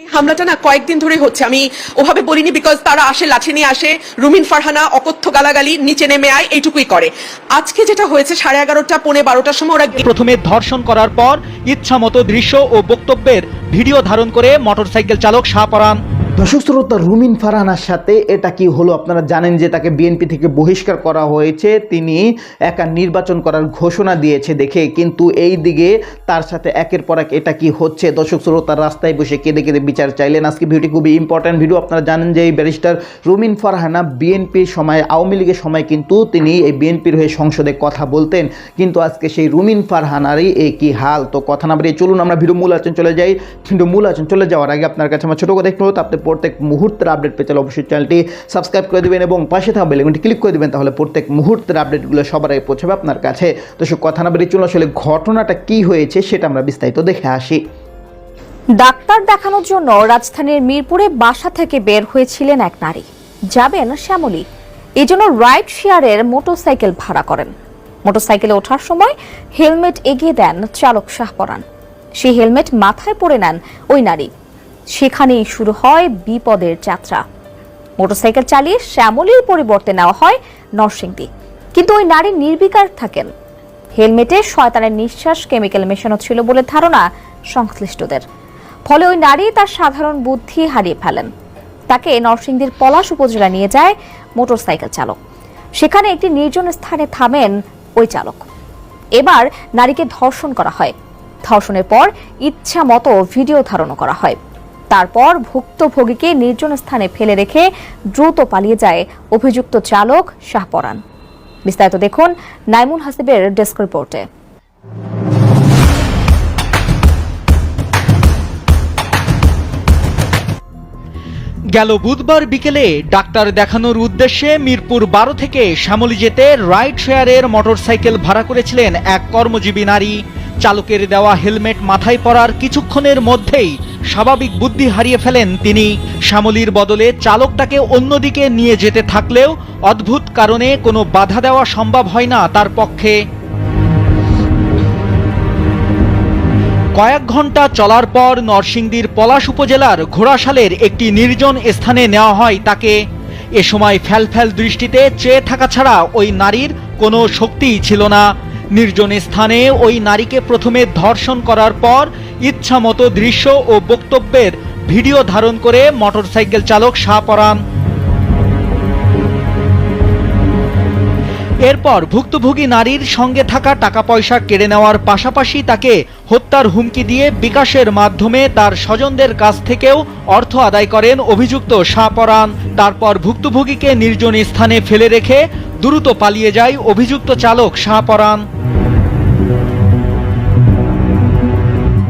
হামলাটা না কয়েকদিন ধরে হচ্ছে। আমি ওভাবে বলিনি বিকজ তারা আসে, লাঠি নিয়ে আসে। রুমিন ফারহানা অকথ্য গালাগালি, নিচে নেমে আয়, এইটুকুই করে। আজকে যেটা হয়েছে সাড়ে এগারোটা, পৌনে বারোটার সময় ওরা প্রথমে ধর্ষণ করার পর ইচ্ছামতো দৃশ্য ও বক্তব্যের ভিডিও ধারণ করে মোটরসাইকেল চালক শাহপরান দর্শক শ্রোতা, রুমিন ফারহানার সাথে এটা কি হলো? আপনারা জানেন যে তাকে বিএনপি থেকে বহিষ্কার করা হয়েছে। তিনি একা নির্বাচন করার ঘোষণা দিয়েছে দেখে, কিন্তু এই দিকে তার সাথে একের পর এক এটা কি হচ্ছে? দর্শক শ্রোতা, রাস্তায় বসে কেঁদে কেঁদে বিচার চাইলেন। আজকে ভিডিওটি খুবই ইম্পর্ট্যান্ট ভিডিও আপনারা জানেন যে এই ব্যারিস্টার রুমিন ফারহানা বিএনপির সময়, আওয়ামী লীগের সময় কিন্তু তিনি এই বিএনপির হয়ে সংসদে কথা বলতেন। কিন্তু আজকে সেই রুমিন ফারহানারই এই কি হাল। তো কথা না বাড়িয়ে চলুন, আমরা ভিডিও মূল আচরণ চলে যাই। কিন্তু মূল আচরণ চলে যাওয়ার আগে আপনার কাছে আমার ছোটো কথা একটু আপনি প্রত্যেক মুহূর্তের আপডেট পেতে অবশ্যই চ্যানেলটি সাবস্ক্রাইব করে দেবেন এবং পাশে থাকা বেলেগুনটি ক্লিক করে দেবেন, তাহলে প্রত্যেক মুহূর্তের আপডেটগুলো সবার আগে পৌঁছাবে আপনার কাছে। তো সে কথা না বেরিয়ে চলুন, আসলে ঘটনাটা কি হয়েছে সেটা আমরা বিস্তারিত দেখে আসি। ডাক্তার দেখানোর জন্য রাজধানীর মিরপুরে বাসা থেকে বের হয়েছিলেন এক নারী। যাবেন শ্যামলী। এই জন্য রাইড শেয়ারের মোটরসাইকেল ভাড়া করেন। মোটরসাইকেলে ওঠার সময় হেলমেট এগিয়ে দেন চালক শাহপরান। সেই হেলমেট মাথায় পরে নেন ওই নারী। সেখানেই শুরু হয় বিপদের যাত্রা। মোটরসাইকেল চালিয়ে শ্যামলীর পরিবর্তে নেওয়া হয় নরসিংদী। কিন্তু ওই নারী নির্বিকার থাকেন। হেলমেটে শয়তানের নিঃশ্বাস কেমিক্যাল মেশানো ছিল বলে ধারণা সংশ্লিষ্টদের। ফলে ওই নারী তার সাধারণ বুদ্ধি হারিয়ে ফেলেন। তাকে নরসিংদীর পলাশ উপজেলা নিয়ে যায় মোটরসাইকেল চালক। সেখানে একটি নির্জন স্থানে থামেন ওই চালক। এবার নারীকে ধর্ষণ করা হয়। ধর্ষণের পর ইচ্ছা মতো ভিডিও ধারণ করা হয়। তারপর ভুক্তভোগীকে নির্জন স্থানে ফেলে রেখে দ্রুত পালিয়ে যায় অভিযুক্ত চালক শাহপরান বিস্তারিত দেখুন নাইমুন হাসিবের ডেস্ক রিপোর্টে। গেল বুধবার বিকেলে ডাক্তার দেখানোর উদ্দেশ্যে মিরপুর বারো থেকে শ্যামলী যেতে রাইড শেয়ারের মোটরসাইকেল ভাড়া করেছিলেন এক কর্মজীবী নারী। চালকের দেওয়া হেলমেট মাথায় পরার কিছুক্ষণের মধ্যেই স্বাভাবিক বুদ্ধি হারিয়ে ফেলেন তিনি। শ্যামলীর বদলে চালকটাকে অন্যদিকে নিয়ে যেতে থাকলেও অদ্ভুত কারণে কোনো বাধা দেওয়া সম্ভব হয় না তার পক্ষে। কয়েক ঘণ্টা চলার পর নরসিংদীর পলাশ উপজেলার ঘোড়াশালের একটি নির্জন স্থানে নেওয়া হয় তাকে। এ সময় ফ্যালফ্যাল দৃষ্টিতে চেয়ে থাকা ছাড়া ওই নারীর কোনো শক্তিই ছিল না। নির্জন স্থানে ওই নারীকে প্রথমে ধর্ষণ করার পর ইচ্ছামতো দৃশ্য ও বক্তব্যের ভিডিও ধারণ করে মোটরসাইকেল চালক শাহপরান এরপর ভুক্তভোগী নারীর সঙ্গে থাকা টাকা পয়সা কেড়ে নেওয়ার পাশাপাশি তাকে হত্যার হুমকি দিয়ে বিকাশের মাধ্যমে তার স্বজনদের কাছ থেকেও অর্থ আদায় করেন অভিযুক্ত শাহপরান তারপর ভুক্তভোগীকে নির্জন স্থানে ফেলে রেখে দ্রুত পালিয়ে যায় অভিযুক্ত চালক শাহপরান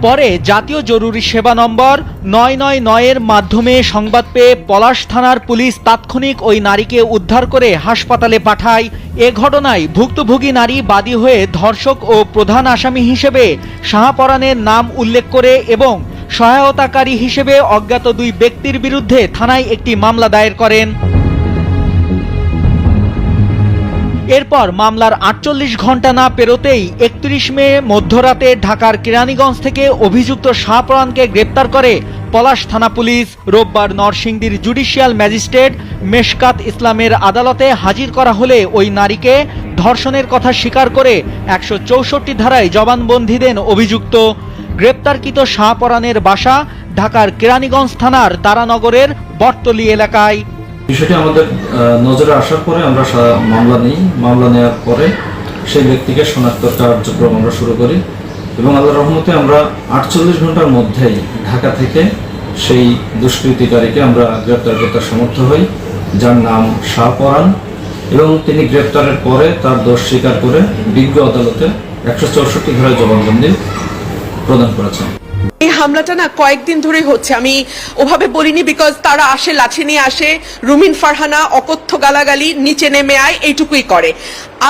পরে জাতীয় জরুরি সেবা নম্বর নয় নয় নয়ের মাধ্যমে সংবাদ পেয়ে পলাশ থানার পুলিশ তাৎক্ষণিক ওই নারীকে উদ্ধার করে হাসপাতালে পাঠায়। এ ঘটনায় ভুক্তভোগী নারী বাদী হয়ে ধর্ষক ও প্রধান আসামি হিসেবে শাহপরানের নাম উল্লেখ করে এবং সহায়তাকারী হিসেবে অজ্ঞাত দুই ব্যক্তির বিরুদ্ধে থানায় একটি মামলা দায়ের করেন। এরপর মামলার আটচল্লিশ ঘণ্টা না পেরোতেই একত্রিশ মে মধ্যরাতে ঢাকার কেরানীগঞ্জ থেকে অভিযুক্ত শাহপরানকে গ্রেপ্তার করে পলাশ থানা পুলিশ। রোববার নরসিংদীর জুডিশিয়াল ম্যাজিস্ট্রেট মেশকাত ইসলামের আদালতে হাজির করা হলে ওই নারীকে ধর্ষণের কথা স্বীকার করে একশো চৌষট্টি ধারায় জবানবন্দি দেন অভিযুক্ত। গ্রেপ্তারকৃত শাহপরানের বাসা ঢাকার কেরানীগঞ্জ থানার তারানগরের বটতলি এলাকায়। বিষয়টি আমাদের নজরে আসার পরে আমরা মামলা নিই। মামলা নেওয়ার পরে সেই ব্যক্তিকে শনাক্ত কার্যক্রম আমরা শুরু করি। এবং আল্লাহ রহমতে আমরা আটচল্লিশ ঘণ্টার মধ্যেই ঢাকা থেকে সেই দুষ্কৃতিকারীকে আমরা গ্রেপ্তার করতে সমর্থ হই, যার নাম শাহপরান এবং তিনি গ্রেপ্তারের পরে তার দোষ স্বীকার করে বিজ্ঞ আদালতে একশো চৌষট্টি ধারায় জবানবন্দি প্রদান করেছেন। এই হামলাটা না কয়েকদিন ধরে হচ্ছে। আমি ওভাবে বলিনি বিকজ তারা আসে, লাঠি নিয়ে আসে। রুমিন ফারহানা, অকথ্য গালাগালি, নিচে নেমে আয়, এইটুকুই করে।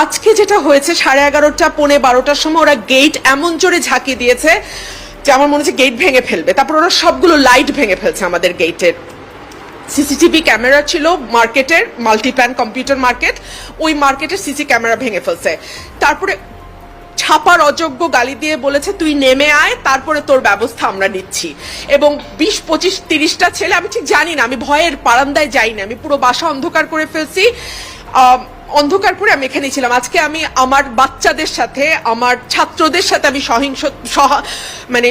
আজকে যেটা হয়েছে, সাড়ে এগারোটা, পৌনে বারোটার সময় ওরা গেট এমন জোরে ঝাঁকি দিয়েছে যে আমার মনে হচ্ছে গেট ভেঙে ফেলবে। তারপর ওরা সবগুলো লাইট ভেঙে ফেলছে আমাদের গেটের সিসিটিভি ক্যামেরা ছিল মার্কেটের মাল্টিপ্ল্যান কম্পিউটার মার্কেট ওই মার্কেটের সিসি ক্যামেরা ভেঙে ফেলছে। তারপরে ছাপার অযোগ্য গালি দিয়ে বলেছে, তুই নেমে আয়, তারপরে তোর ব্যবস্থা আমরা নিচ্ছি। এবং বিশ, পঁচিশ, তিরিশটা ছেলে, আমি ঠিক জানি না, আমি ভয়ের পারান্দায় যাই না আমি পুরো বাসা অন্ধকার করে ফেলছি। অন্ধকার করে আমি এখানেই ছিলাম। আজকে আমি আমার বাচ্চাদের সাথে, আমার ছাত্রদের সাথে আমি সহিংস, সহ মানে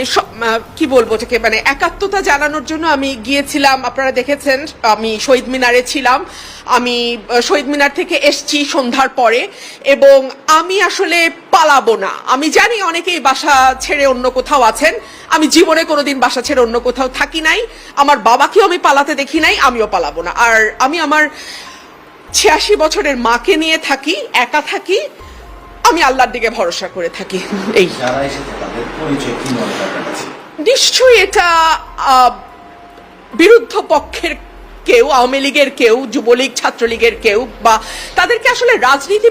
কি বলব এটাকে মানে একাত্মতা জানানোর জন্য আমি গিয়েছিলাম। আপনারা দেখেছেন, আমি শহীদ মিনারে ছিলাম। আমি শহীদ মিনার থেকে এসছি সন্ধ্যার পরে এবং আমি আসলে পালাবো না। আমি জানি অনেকেই বাসা ছেড়ে অন্য কোথাও আছেন। আমি জীবনে কোনোদিন বাসা ছেড়ে অন্য কোথাও থাকি নাই। আমার বাবাকেও আমি পালাতে দেখি নাই, আমিও পালাবো না। আর আমি আমার ছিয়াশি বছরের মাকে নিয়ে থাকি একা থাকি আমি আল্লাহর দিকে ভরসা করে থাকি। এই। নিশ্চয়ই এটা আহ, বিরুদ্ধ পক্ষের কেউ আওয়ামী লীগের কেউ যুবলীগ ছাত্রলীগের কেউ বা তাদেরকে আসলে রাজনীতি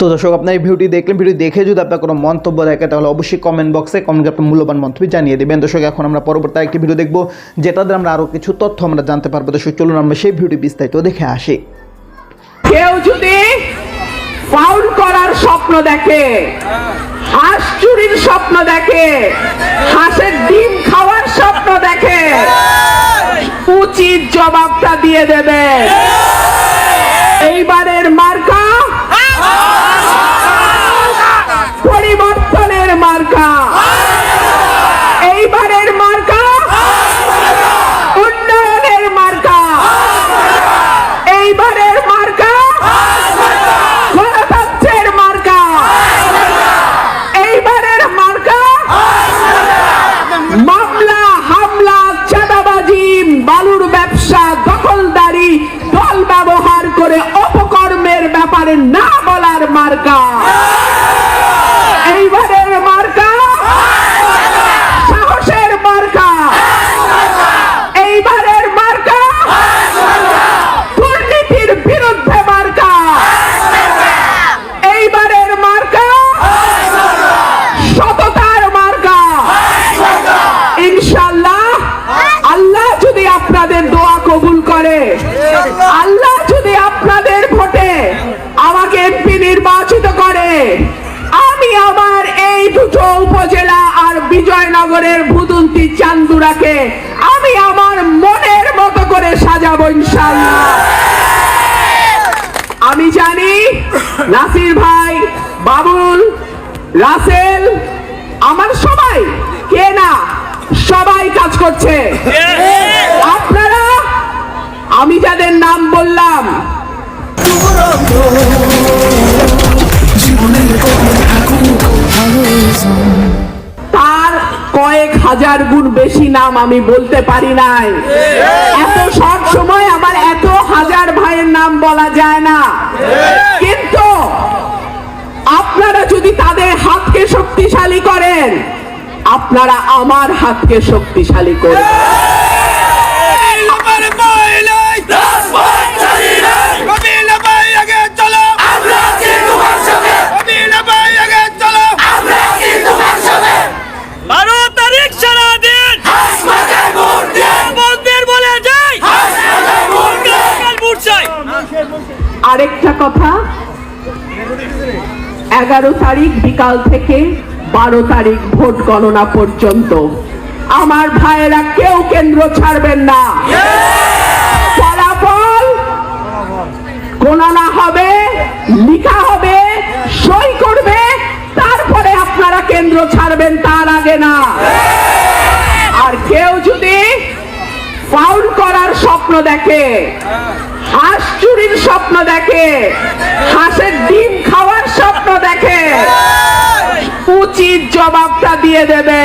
তো দর্শক, আপনার এই ভিডিওটি দেখলেন ভিডিও দেখে যদি আপনার কোনো মন্তব্য থাকে, তাহলে অবশ্যই কমেন্ট বক্সে কমেন্ট আপনার মূল্যবান মন্তব্য জানিয়ে দেবেন। দর্শক, এখন আমরা পরবর্তী একটি ভিডিও দেখব, যেটাতে আমরা আরও কিছু তথ্য আমরা জানতে পারব। দর্শক, চলুন আমরা সেই ভিডিও বিস্তারিত দেখে আসি। কেউ যদি ফাউল করার স্বপ্ন দেখে, হাঁস চুরির স্বপ্ন দেখে, হাঁসের ডিম খাওয়ার স্বপ্ন দেখে, উচিত জবাবটা দিয়ে দেবে। এইবারের চান্দুরাকে আমি আমার মনের মতো করে সাজাবো ইনশাল্লাহ আমি জানি নাসির ভাই, বাবুল, রাসেল, আমার সবাই, কে না, সবাই কাজ করছে। আপনারা, আমি যাদের নাম বললাম কয়েক হাজার গুণ বেশি নাম আমি বলতে পারি নাই। এত সব সময় আমার এত হাজার ভাইয়ের নাম বলা যায় না। কিন্তু আপনারা যদি তাদের হাতকে শক্তিশালী করেন আপনারা আমার হাতকে শক্তিশালী করবেন বারো তারিখ সারাদিন মন্দির বলে যাই ভোট চাই আরেকটা কথা। এগারো তারিখ বিকাল থেকে বারো তারিখ ভোট গণনা পর্যন্ত। আমার ভাইয়েরা কেউ কেন্দ্র ছাড়বেন না। ফলাফল গণনা হবে, লিখা হবে, সই করবে, তারপরে আপনারা কেন্দ্র ছাড়বেন তার আগে না। আর কেউ যদি ফাউল করার স্বপ্ন দেখে চুরির স্বপ্ন দেখে হাঁসের ডিম খাওয়ার স্বপ্ন দেখে উচিত জবাবটা দিয়ে দেবে।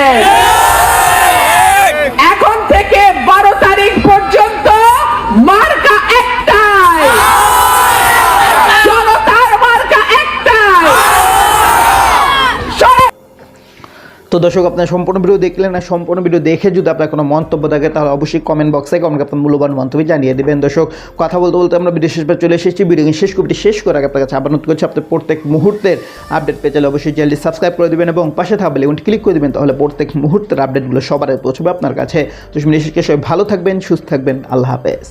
তো দর্শক, আপনার সম্পূর্ণ ভিডিও দেখলেন না সম্পূর্ণ ভিডিও দেখে যদি আপনার কোনো মন্তব্য থাকে, তাহলে অবশ্যই কমেন্ট বক্সে কমেন্ট আপনার মূল্যবান মন্তব্য জানিয়ে দেবেন। দর্শক, কথা বলতে বলতে আমরা ভিডিও শেষ পর্যন্ত চলে এসেছি। ভিডিও শেষ কবিটি শেষ করে আগে আপনার কাছে আবার নতুন করছি আপনার প্রত্যেক মুহূর্তের আপডেট পেয়ে চাইলে অবশ্যই চ্যানেলটি সাবস্ক্রাইব করে দেবেন এবং পাশে থাকবে লেগুনটি ক্লিক করে দেবেন, তাহলে প্রত্যেক মুহূর্তের আপডেটগুলো সবার পৌঁছবে আপনার কাছে। তো সবাই ভালো থাকবেন, সুস্থ থাকবেন, আল্লাহ হাফেজ।